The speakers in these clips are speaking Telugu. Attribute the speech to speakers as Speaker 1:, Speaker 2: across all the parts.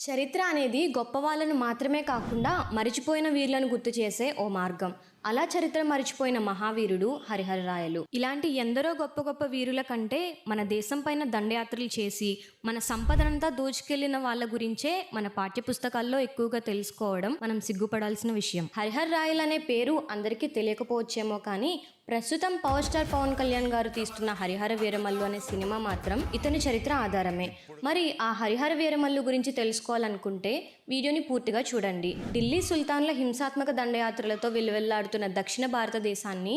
Speaker 1: చరిత్ర అనేది గొప్ప వాళ్ళను మాత్రమే కాకుండా మరిచిపోయిన వీరులను గుర్తు చేసే ఓ మార్గం. అలా చరిత్ర మరిచిపోయిన మహావీరుడు హరిహరరాయలు. ఇలాంటి ఎందరో గొప్ప గొప్ప వీరుల కంటే మన దేశం పైన దండయాత్రలు చేసి మన సంపదనంతా దోచుకెళ్ళిన వాళ్ళ గురించే మన పాఠ్యపుస్తకాల్లో ఎక్కువగా తెలుసుకోవడం మనం సిగ్గుపడాల్సిన విషయం. హరిహర్ రాయలు అనే పేరు అందరికీ తెలియకపోవచ్చేమో కానీ ప్రస్తుతం పవర్ స్టార్ పవన్ కళ్యాణ్ గారు తీస్తున్న హరిహర వీరమల్లు అనే సినిమా మాత్రం ఇతని చరిత్ర ఆధారమే. మరి ఆ హరిహర వీరమల్లు గురించి తెలుసుకోవాలనుకుంటే వీడియోని పూర్తిగా చూడండి. ఢిల్లీ సుల్తాన్ల హింసాత్మక దండయాత్రలతో వెలువెల్లాడుతున్న దక్షిణ భారతదేశాన్ని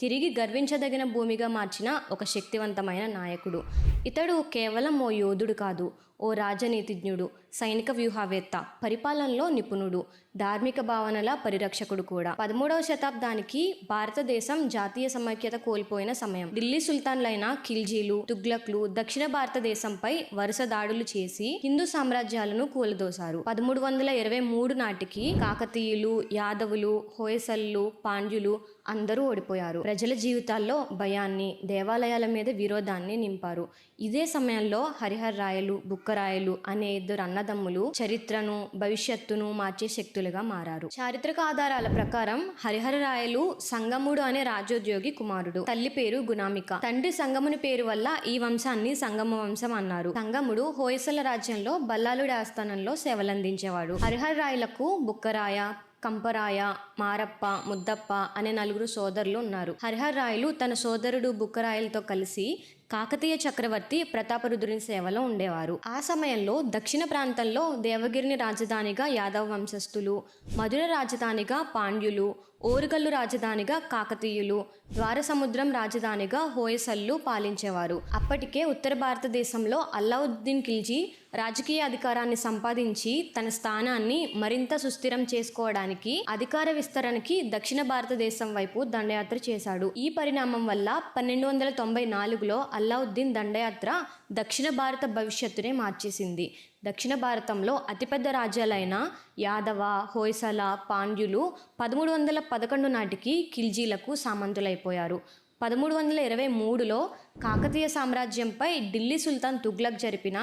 Speaker 1: తిరిగి గర్వించదగిన భూమిగా మార్చిన ఒక శక్తివంతమైన నాయకుడు. ఇతడు కేవలం ఓ యోధుడు కాదు ఓ రాజనీతిజ్ఞుడు సైనిక వ్యూహవేత్త పరిపాలనలో నిపుణుడు. ధార్మిక భావనల పరిరక్షకుడు కూడా. పదమూడవ శతాబ్దానికి భారతదేశం జాతీయ సమైక్యత కోల్పోయిన సమయం. ఢిల్లీ సుల్తాన్లైన ఖిల్జీలు తుగ్లక్లు దక్షిణ భారతదేశంపై వరుస దాడులు చేసి హిందూ సామ్రాజ్యాలను కూలదోశారు. పదమూడు వందల ఇరవై మూడు నాటికి కాకతీయులు యాదవులు హోయసల్లు పాండ్యులు అందరూ ఓడిపోయారు. ప్రజల జీవితాల్లో భయాన్ని దేవాలయాల మీద విరోధాన్ని నింపారు. ఇదే సమయంలో హరిహర్ రాయలు బుక్కరాయలు అనే ఇద్దరు అన్నదమ్ములు చరిత్రను భవిష్యత్తును మార్చే శక్తులు శక్తులుగా మారారు. చారిత్రక ఆధారాల ప్రకారం హరిహర రాయలు సంగముడు అనే రాజోద్యోగి కుమారుడు. తల్లి పేరు గుణామిక. తండ్రి సంగముని పేరు వల్ల ఈ వంశాన్ని సంగమ వంశం అన్నారు. సంగముడు హోయసల రాజ్యంలో బల్లాలుడి ఆస్థానంలో సేవలందించేవాడు. హరిహర రాయలకు బుక్కరాయ కంపరాయ మారప్ప ముద్దప్ప అనే నలుగురు సోదరులు ఉన్నారు. హరిహర్ రాయలు తన సోదరుడు బుక్కరాయలతో కలిసి కాకతీయ చక్రవర్తి ప్రతాపరుద్రుని సేవలో ఉండేవారు. ఆ సమయంలో దక్షిణ ప్రాంతంలో దేవగిరిని రాజధానిగా యాదవ వంశస్థులు మధుర రాజధానిగా పాండ్యులు ఓరుగల్లు రాజధానిగా కాకతీయులు ద్వారసముద్రం రాజధానిగా హోయసల్లు పాలించేవారు. అప్పటికే ఉత్తర భారతదేశంలో అల్లావుద్దీన్ ఖిల్జీ రాజకీయ అధికారాన్ని సంపాదించి తన స్థానాన్ని మరింత సుస్థిరం చేసుకోవడానికి అధికార విస్తరణకి దక్షిణ భారతదేశం వైపు దండయాత్ర చేశాడు. ఈ పరిణామం వల్ల పన్నెండు వందల తొంభై నాలుగులో అల్లావుద్దీన్ దండయాత్ర దక్షిణ భారత భవిష్యత్తునే మార్చేసింది. దక్షిణ భారతంలో అతిపెద్ద రాజ్యాలైన యాదవ హోయసల పాండ్యులు పదమూడు వందల పదకొండు నాటికి ఖిల్జీలకు సామంతులైపోయారు. పదమూడు వందల ఇరవై మూడులో కాకతీయ సామ్రాజ్యంపై ఢిల్లీ సుల్తాన్ తుగ్లక్ జరిపిన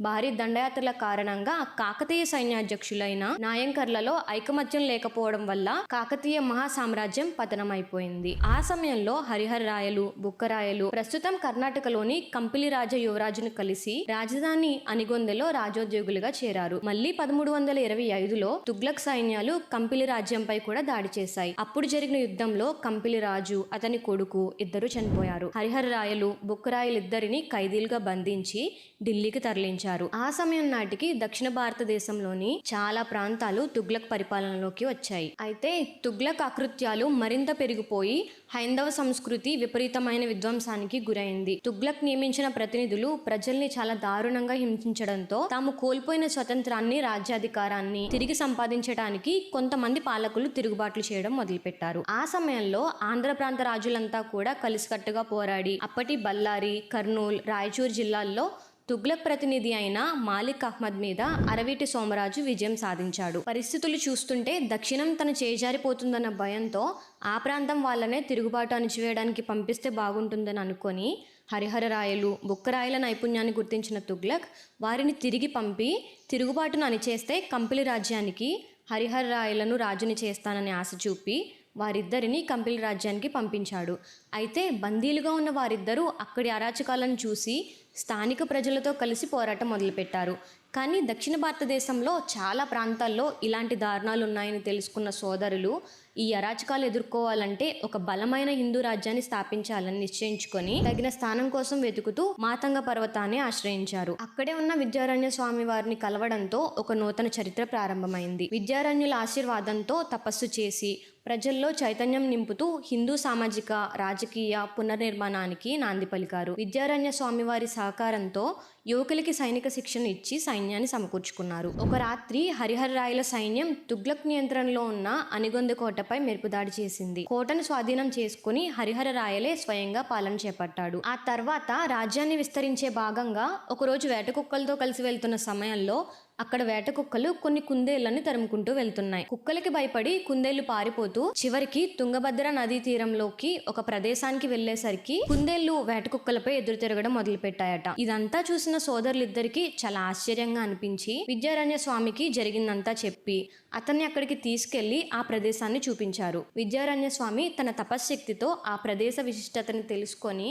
Speaker 1: భారీ దండయాత్రల కారణంగా కాకతీయ సైన్యాధ్యక్షులైన నాయంకర్లలో ఐకమత్యం లేకపోవడం వల్ల కాకతీయ మహా సామ్రాజ్యం పతనమైపోయింది. ఆ సమయంలో హరిహర రాయలు బుక్కరాయలు ప్రస్తుతం కర్ణాటకలోని కంపిలి రాజ యువరాజును కలిసి రాజధాని అనిగొందెలో రాజోద్యోగులుగా చేరారు. మళ్ళీ పదమూడు వందల ఇరవై ఐదులో తుగ్లక్ సైన్యాలు కంపిలి రాజ్యంపై కూడా దాడి చేశాయి. అప్పుడు జరిగిన యుద్ధంలో కంపిలి రాజు అతని కొడుకు ఇద్దరు చనిపోయారు. హరిహర రాయలు బుక్కరాయలిద్దరిని ఖైదీలుగా బంధించి ఢిల్లీకి తరలించారు. ఆ సమయం నాటికి దక్షిణ భారతదేశంలోని చాలా ప్రాంతాలు తుగ్లక్ పరిపాలనలోకి వచ్చాయి. అయితే తుగ్లక్ అకృత్యాలు మరింత పెరిగిపోయి హైందవ సంస్కృతి విపరీతమైన విధ్వంసానికి గురైంది. తుగ్లక్ నియమించిన ప్రతినిధులు ప్రజల్ని చాలా దారుణంగా హింసించడంతో తాము కోల్పోయిన స్వతంత్రాన్ని రాజ్యాధికారాన్ని తిరిగి సంపాదించడానికి కొంతమంది పాలకులు తిరుగుబాట్లు చేయడం మొదలుపెట్టారు. ఆ సమయంలో ఆంధ్ర ప్రాంత రాజులంతా కూడా కలిసికట్టుగా పోరాడి అప్పటి బళ్ళారి కర్నూలు రాయచూరు జిల్లాల్లో తుగ్లక్ ప్రతినిధి అయిన మాలిక్ అహ్మద్ మీద అరవీటి సోమరాజు విజయం సాధించాడు. పరిస్థితులు చూస్తుంటే దక్షిణం తన చేజారిపోతుందన్న భయంతో ఆ ప్రాంతం వాళ్ళనే తిరుగుబాటు అణిచివేయడానికి పంపిస్తే బాగుంటుందని అనుకొని హరిహరరాయలు బుక్కరాయల నైపుణ్యాన్ని గుర్తించిన తుగ్లక్ వారిని తిరిగి పంపి తిరుగుబాటును అణిచేస్తే కంపిలి రాజ్యానికి హరిహరరాయలను రాజుని చేస్తానని ఆశ చూపి వారిద్దరిని కంపిలి రాజ్యానికి పంపించాడు. అయితే బందీలుగా ఉన్న వారిద్దరూ అక్కడి అరాచకాలను చూసి స్థానిక ప్రజలతో కలిసి పోరాటం మొదలుపెట్టారు. కానీ దక్షిణ భారతదేశంలో చాలా ప్రాంతాల్లో ఇలాంటి దారుణాలు ఉన్నాయని తెలుసుకున్న సోదరులు ఈ అరాచకాలు ఎదుర్కోవాలంటే ఒక బలమైన హిందూ రాజ్యాన్ని స్థాపించాలని నిశ్చయించుకొని తగిన స్థానం కోసం వెతుకుతూ మాతంగ పర్వతాన్ని ఆశ్రయించారు. అక్కడే ఉన్న విద్యారణ్య స్వామి వారిని కలవడంతో ఒక నూతన చరిత్ర ప్రారంభమైంది. విద్యారణ్యుల ఆశీర్వాదంతో తపస్సు చేసి ప్రజల్లో చైతన్యం నింపుతూ హిందూ సామాజిక రాజకీయ పునర్నిర్మాణానికి నాంది పలికారు. విద్యారణ్య స్వామివారి సహకారంతో యువకులకి సైనిక శిక్షణ ఇచ్చి సైన్యాన్ని సమకూర్చుకున్నారు. ఒక రాత్రి హరిహరరాయల సైన్యం తుగ్లక్ నియంత్రణలో ఉన్న అనిగొంద కోటపై మెరుపుదాడి చేసింది. కోటను స్వాధీనం చేసుకుని హరిహర రాయలే స్వయంగా పాలన చేపట్టాడు. ఆ తర్వాత రాజ్యాన్ని విస్తరించే భాగంగా ఒకరోజు వేట కుక్కలతో కలిసి వెళ్తున్న సమయంలో అక్కడ వేట కుక్కలు కొన్ని కుందేళ్ళను తరుముకుంటూ వెళ్తున్నాయి. కుక్కలకి భయపడి కుందేళ్ళు పారిపోతూ చివరికి తుంగభద్ర నదీ తీరంలోకి ఒక ప్రదేశానికి వెళ్ళేసరికి కుందేళ్ళు వేట కుక్కలపై ఎదురు తిరగడం మొదలు పెట్టాయట ఇదంతా చూసిన సోదరులిద్దరికి చాలా ఆశ్చర్యంగా అనిపించి విద్యారణ్య స్వామికి జరిగిందంతా చెప్పి అతన్ని అక్కడికి తీసుకెళ్ళి ఆ ప్రదేశాన్ని చూపించారు. విద్యారణ్య స్వామి తన తపశ్శక్తితో ఆ ప్రదేశ విశిష్టతని తెలుసుకొని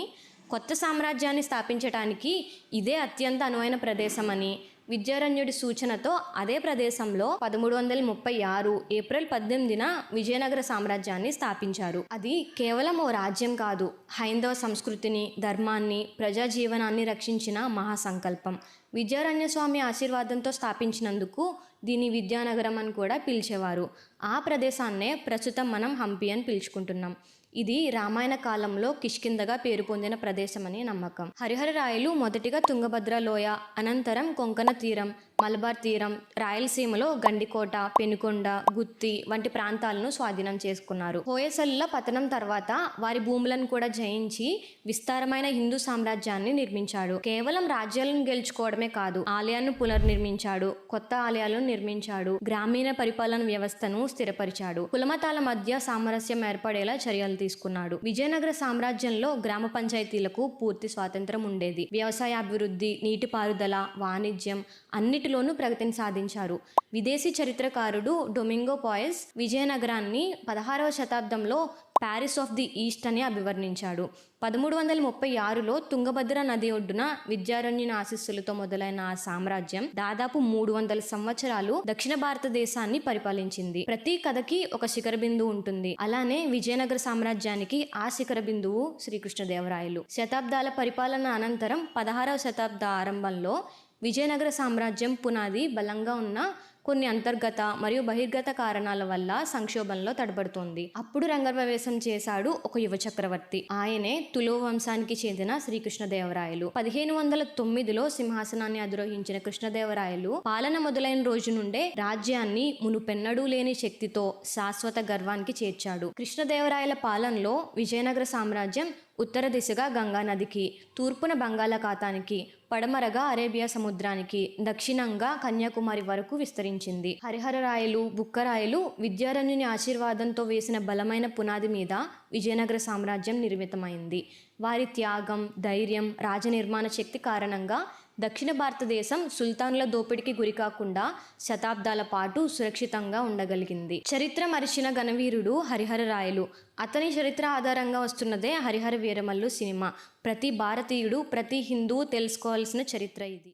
Speaker 1: కొత్త సామ్రాజ్యాన్ని స్థాపించటానికి ఇదే అత్యంత అనువైన ప్రదేశమని విద్యారణ్యుడి సూచనతో అదే ప్రదేశంలో పదమూడు వందల ముప్పై ఆరు ఏప్రిల్ పద్దెనిమిదిన విజయనగర సామ్రాజ్యాన్ని స్థాపించారు. అది కేవలం ఓ రాజ్యం కాదు హైందవ సంస్కృతిని ధర్మాన్ని ప్రజా జీవనాన్ని రక్షించిన మహాసంకల్పం. విద్యారణ్య స్వామి ఆశీర్వాదంతో స్థాపించినందుకు దీని విద్యానగరం అని కూడా పిలిచేవారు. ఆ ప్రదేశాన్నే ప్రస్తుతం మనం హంపి అని పిలుచుకుంటున్నాం. ఇది రామాయణ కాలంలో కిష్కిందగా పేరు పొందిన ప్రదేశమని నమ్మకం. హరిహర రాయలు మొదటిగా తుంగభద్ర లోయ అనంతరం కొంకణ తీరం మలబార్ తీరం రాయలసీమలో గండికోట పెనుకొండ గుత్తి వంటి ప్రాంతాలను స్వాధీనం చేసుకున్నారు. హోయసల్ల పతనం తర్వాత వారి భూములను కూడా జయించి విస్తారమైన హిందూ సామ్రాజ్యాన్ని నిర్మించాడు. కేవలం రాజ్యాలను గెలుచుకోవడమే కాదు ఆలయాన్ని పునర్నిర్మించాడు కొత్త ఆలయాలను నిర్మించాడు గ్రామీణ పరిపాలన వ్యవస్థను స్థిరపరిచాడు. కులమతాల మధ్య సామరస్యం ఏర్పడేలా చర్యలు తీసుకున్నాడు. విజయనగర సామ్రాజ్యంలో గ్రామ పంచాయతీలకు పూర్తి స్వాతంత్రం ఉండేది. వ్యవసాయ అభివృద్ధి నీటిపారుదల వాణిజ్యం అన్ని అన్నిటిలోనూ ప్రగతిని సాధించారు. విదేశీ చరిత్రకారుడు డొమింగో పాయస్ విజయనగరాన్ని పదహారవ శతాబ్దంలో ప్యారిస్ ఆఫ్ ది ఈస్ట్ అని అభివర్ణించాడు. పదమూడు వందల ముప్పై ఆరులో తుంగభద్ర నది ఒడ్డున విద్యారణ్యుని ఆశీస్సులతో మొదలైన ఆ సామ్రాజ్యం దాదాపు మూడు వందల సంవత్సరాలు దక్షిణ భారతదేశాన్ని పరిపాలించింది. ప్రతి కథకి ఒక శిఖర బిందువు ఉంటుంది. అలానే విజయనగర సామ్రాజ్యానికి ఆ శిఖర బిందువు శ్రీకృష్ణదేవరాయలు. శతాబ్దాల పరిపాలన అనంతరం పదహారవ శతాబ్ద ఆరంభంలో విజయనగర సామ్రాజ్యం పునాది బలంగా ఉన్న కొన్ని అంతర్గత మరియు బహిర్గత కారణాల వల్ల సంక్షోభంలో తడబడుతోంది. అప్పుడు రంగప్రవేశం చేశాడు ఒక యువ చక్రవర్తి. ఆయనే తులో వంశానికి చెందిన శ్రీకృష్ణదేవరాయలు. పదిహేను వందల తొమ్మిదిలో సింహాసనాన్ని అధిరోహించిన కృష్ణదేవరాయలు పాలన మొదలైన రోజు నుండే రాజ్యాన్ని మునుపెన్నడూ లేని శక్తితో శాశ్వత గర్వానికి చేర్చాడు. కృష్ణదేవరాయల పాలనలో విజయనగర సామ్రాజ్యం ఉత్తర దిశగా గంగా నదికి తూర్పున బంగాళాఖాతానికి పడమరగా అరేబియా సముద్రానికి దక్షిణంగా కన్యాకుమారి వరకు విస్తరించింది. హరిహరరాయలు బుక్కరాయలు విద్యారణ్యుని ఆశీర్వాదంతో వేసిన బలమైన పునాది మీద విజయనగర సామ్రాజ్యం నిర్మితమైంది. వారి త్యాగం ధైర్యం రాజనిర్మాణ శక్తి కారణంగా దక్షిణ భారతదేశం సుల్తాన్ల దోపిడికి గురికాకుండా శతాబ్దాల పాటు సురక్షితంగా ఉండగలిగింది. చరిత్ర మరిచిన ఘనవీరుడు హరిహర రాయలు. అతని చరిత్ర ఆధారంగా వస్తున్నదే హరిహర వీరమల్లు సినిమా. ప్రతి భారతీయుడు ప్రతి హిందువు తెలుసుకోవాల్సిన చరిత్ర ఇది.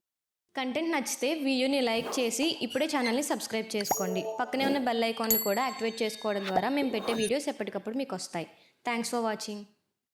Speaker 1: కంటెంట్ నచ్చితే వీడియోని లైక్ చేసి ఇప్పుడే ఛానల్ని సబ్స్క్రైబ్ చేసుకోండి. పక్కనే ఉన్న బెల్ ఐకాన్ని కూడా యాక్టివేట్ చేసుకోవడం ద్వారా మేము పెట్టే వీడియోస్ ఎప్పటికప్పుడు మీకు వస్తాయి. Thanks for watching.